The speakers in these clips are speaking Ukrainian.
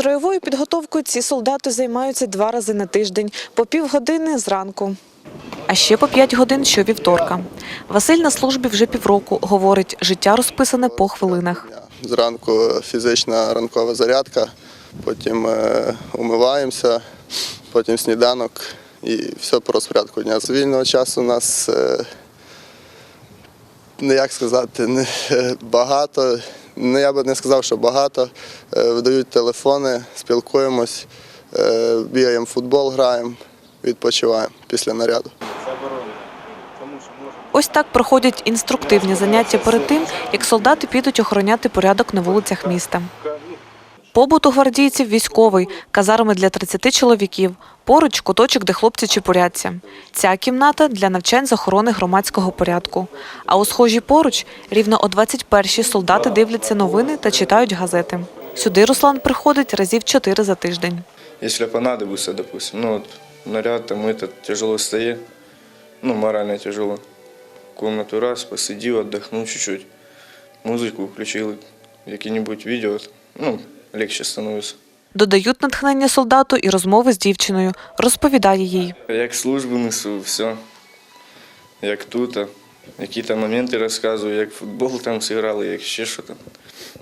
Бойовою підготовкою ці солдати займаються два рази на тиждень, по півгодини зранку. А ще по п'ять годин щовівторка. Василь на службі вже півроку. Говорить, життя розписане по хвилинах. Зранку фізична ранкова зарядка, потім е, умиваємося, потім сніданок і все по розпорядку дня. З вільного часу у нас, е, як сказати, е, багато. Ну, я би не сказав, що багато. Е, Видають телефони, спілкуємось, б'ємо бігаємо футбол, граємо, відпочиваємо після наряду. Ось так проходять інструктивні заняття перед тим, як солдати підуть охороняти порядок на вулицях міста. Побут у гвардійців військовий, казарми для 30 чоловіків. Поруч куточок, де хлопці чепуряться. Ця кімната для навчань з охорони громадського порядку. А у схожій поруч рівно о 21-й солдати дивляться новини та читають газети. Сюди Руслан приходить разів чотири за тиждень. Если понадобится, допустим, ну вот наряд там этот тяжело стоит, ну морально тяжело. Комнату раз, посидел, отдохнул чуть-чуть, музыку включил, какие-нибудь видео, ну, легче становится. Додають натхнення солдату і розмови з дівчиною. Розповідає їй. Як службу несу, все. Як тут, які-то моменти розказую, як футбол там зіграли, як ще що там.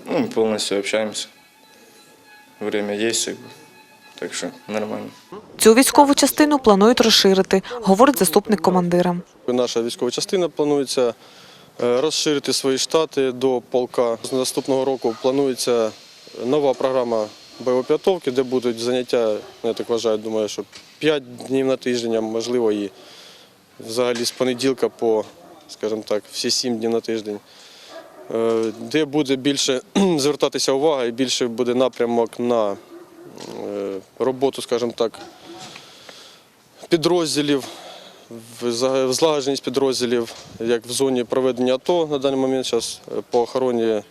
Ну, ми повністю общаємося. Время є, так що нормально. Цю військову частину планують розширити, говорить заступник командира. Наша військова частина планується е, розширити свої штати до полка. З наступного року планується нова програма бойової підготовки, де будуть заняття, я так вважаю, думаю, що 5 днів на тиждень, а можливо і взагалі з понеділка по, скажімо так, всі 7 днів на тиждень. Е, Де буде більше звертатися увага і більше буде напрямок на е, роботу, скажімо так, підрозділів, злагодженість підрозділів, як в зоні проведення АТО на даний момент зараз по охороні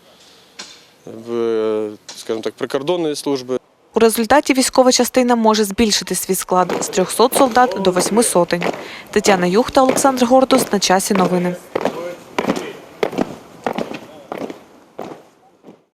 скажімо так, прикордонної служби. У результаті військова частина може збільшити свій склад з 300 солдат до 8 сотень. Тетяна Юхта, Олександр Гордус. На часі новини.